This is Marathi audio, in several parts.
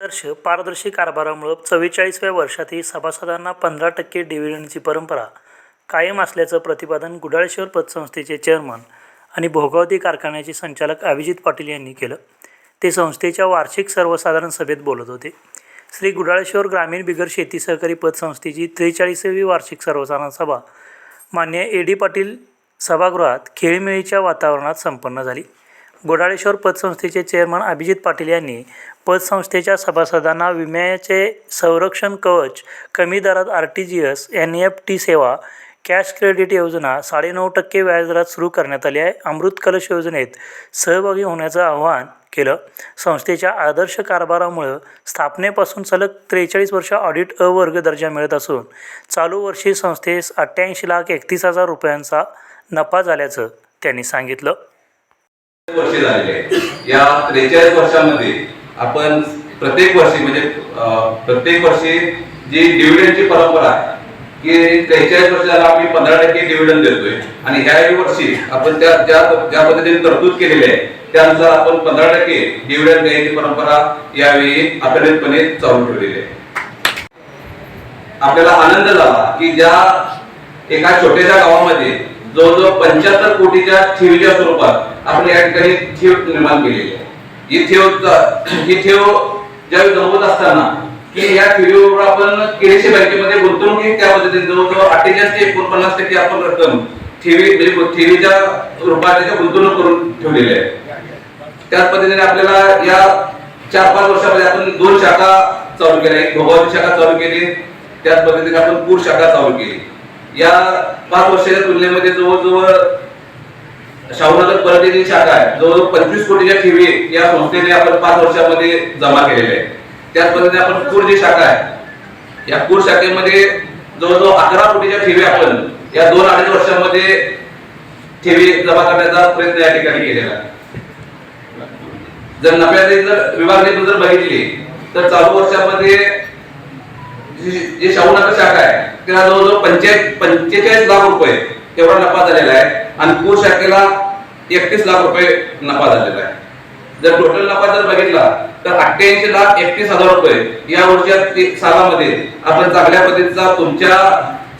आदर्श पारदर्शी कारभारामुळं चव्वेचाळीसव्या वर्षातही सभासदांना पंधरा टक्के डिव्हिडंडची परंपरा कायम असल्याचं प्रतिपादन गुडाळेश्वर पतसंस्थेचे चेअरमन आणि भोगावती कारखान्याचे संचालक अभिजित पाटील यांनी केलं. ते संस्थेच्या वार्षिक सर्वसाधारण सभेत बोलत होते. श्री गुडाळेश्वर ग्रामीण बिगर शेती सहकारी पतसंस्थेची त्रेचाळीसावी वार्षिक सर्वसाधारण सभा मान्य ए डी पाटील सभागृहात खेळीमेळीच्या वातावरणात संपन्न झाली. गोडाळेश्वर पतसंस्थेचे चेअरमन अभिजित पाटील यांनी पतसंस्थेच्या सभासदांना विम्याचे संरक्षण कवच कमी दरात R T G S N E F T cash credit योजना साडेनऊ टक्के व्याजदरात सुरू करण्यात आली आहे. अमृत कलश योजनेत सहभागी होण्याचं आवाहन केलं. संस्थेच्या आदर्श कारभारामुळं स्थापनेपासून सलग त्रेचाळीस वर्ष ऑडिट अ वर्ग दर्जा मिळत असून चालू वर्षी संस्थेस अठ्ठ्याऐंशी लाख एकतीस हजार रुपयांचा नफा झाल्याचं त्यांनी सांगितलं. वर्षे झालेले आहे या त्रेचाळीस वर्षामध्ये आपण प्रत्येक वर्षी म्हणजे प्रत्येक वर्षी जी डिव्हिडंडची परंपरा आहे की त्रेचाळीस वर्षाला आम्ही पंधरा टक्के डिव्हिडंड देतोय. आणि ह्याही वर्षी आपण त्या ज्या ज्या पद्धतीने तरतूद केलेली आहे त्यानुसार आपण पंधरा टक्के डिव्हिडंड द्यायची परंपरा यावेळी अखंडितपणे चालू ठेवलेली आहे. आपल्याला आनंद झाला की ज्या एका छोट्याशा गावामध्ये जवळजवळ पंच्याहत्तर कोटीच्या ठेवीच्या स्वरूपात आपण या ठिकाणी ठेव निर्माण केलेली आहे. ही ठेव ही ठेव ज्यावेळी जमवत असताना की या ठेवीवर आपण केडीसी बँकेमध्ये गुंतवणूक त्या पद्धतीने जवळजवळ अठ्ठेचाळीस ते एकोणपन्नास टक्के आपण रक्कम ठेवी म्हणजे ठेवीच्या रूपात त्याच्या गुंतवणूक करून ठेवलेली आहे. त्याच पद्धतीने आपल्याला या चार पाच वर्षामध्ये आपण दोन शाखा चालू केल्या. एक भोगावती शाखा चालू केली त्याच पद्धतीने आपण पूर शाखा चालू केली. या पाच वर्षाच्या तुलनेमध्ये जवळजवळ शाहूनगर परदेशी शाखा आहे. जवळजवळ पंचवीस कोटीच्या ठेवी या संस्थेने आपण पाच वर्षामध्ये जमा केलेल्या आहेत. त्याच पद्धतीने आपण पूर जी शाखा आहे या पूर शाखेमध्ये जवळजवळ अकरा कोटीच्या ठेवी आपण या दोन अडीच वर्षामध्ये ठेवी जमा करण्याचा प्रयत्न या ठिकाणी केलेला आहे. जर नफ्याची जर विभागणी जर बघितली तर चालू वर्षामध्ये जे शाहूनगर शाखा आहे त्याला जवळजवळ पंचायत पंचेचाळीस लाख रुपये एवढा नफा झालेला आहे. आणि पूर शाखेला एकतीस लाख रुपये नफा झालेला आहे. जर टोटल नफा जर बघितला तर अठ्ठ्याऐंशी लाख एकतीस हजार रुपये या वर्षात ते- सालामध्ये आपण चांगल्या पद्धतीचा तुमच्या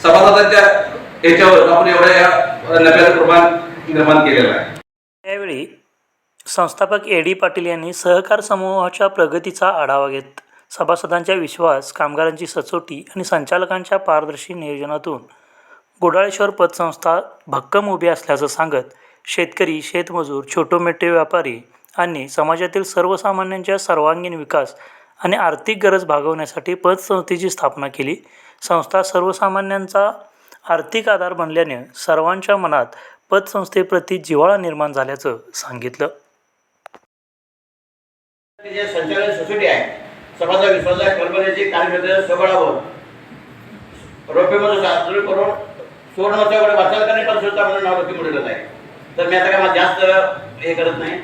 सभासदांच्या याच्यावर आपण एवढ्या या नफ्याचं प्रमाण निर्माण केलेलं आहे. त्यावेळी संस्थापक ए डी पाटील यांनी सहकार समूहाच्या प्रगतीचा आढावा घेत सभासदांच्या विश्वास कामगारांची सचोटी आणि संचालकांच्या पारदर्शी नियोजनातून गोडाळेश्वर पतसंस्था भक्कम उभी असल्याचं सांगत शेतकरी शेतमजूर छोटोमोठे व्यापारी आणि समाजातील सर्वसामान्यांच्या सर्वांगीण विकास आणि आर्थिक गरज भागवण्यासाठी पतसंस्थेची स्थापना केली. संस्था सर्वसामान्यांचा आर्थिक आधार बनल्याने सर्वांच्या मनात पतसंस्थेप्रती जिव्हाळा निर्माण झाल्याचं सांगितलं. जे संचालन सोसायटी आहे समाजा विश्वासा कल्पनेची कार्यक्षेत्र सबळावर रोपेमध्ये करून करून एवढे वाचाल करणे पण सुद्धा म्हणून नाव नक्की आहे तर मी आता काय मला जास्त हे करत नाही.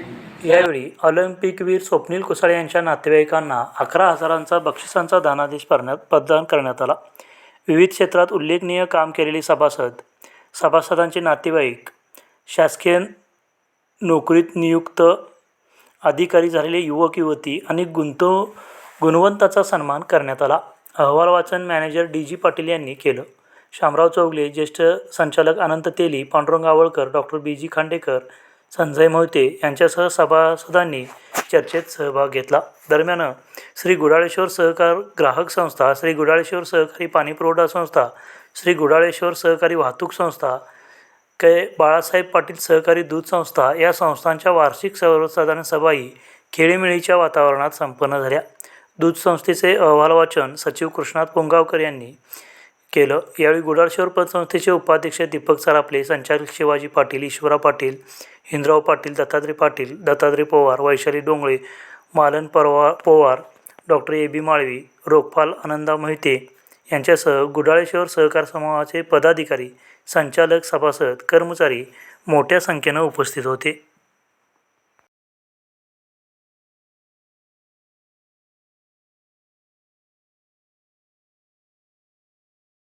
यावेळी ऑलिम्पिकवीर स्वप्नील कुसाळे यांच्या नातेवाईकांना अकरा हजारांचा बक्षिसांचा धनादेश भरण्यात प्रदान करण्यात आला. विविध क्षेत्रात उल्लेखनीय काम केलेले सभासद सभासदांचे नातेवाईक शासकीय नोकरीत नियुक्त अधिकारी झालेले युवक युवती आणि गुंतव गुणवंताचा सन्मान करण्यात आला. अहवाल वाचन मॅनेजर डी जी पाटील यांनी केलं. शामराव चौगले ज्येष्ठ संचालक Anant Teli Pandurang Awalkar doctor B G Khandekar Sanjay Mohite यांच्यासह सभासदांनी चर्चेत सहभाग घेतला. दरम्यान श्री गुडाळेश्वर सहकार ग्राहक संस्था श्री गुडाळेश्वर सहकारी पाणीपुरवठा संस्था श्री गुडाळेश्वर सहकारी वाहतूक संस्था कै. बाळासाहेब पाटील सहकारी दूध संस्था या संस्थांच्या वार्षिक सर्वसाधारण सभाही खेळीमेळीच्या वातावरणात संपन्न झाल्या. दूध संस्थेचे अहवाल वाचन सचिव कृष्णात पोंगावकर यांनी केलं. यावेळी गुडाळश्वर पतसंस्थेचे उपाध्यक्ष दीपक सरापले संचालक शिवाजी पाटील ईश्वरा पाटील हिंदराव पाटील दत्तात्रय पाटील दत्तात्रय पवार वैशाली डोंगळे मालन परवा Pawar doctor A B Malvi रोखपाल Ananda Mohite यांच्यासह गुडाळेश्वर सहकार समूहाचे पदाधिकारी संचालक सभासद कर्मचारी मोठ्या संख्येनं उपस्थित होते.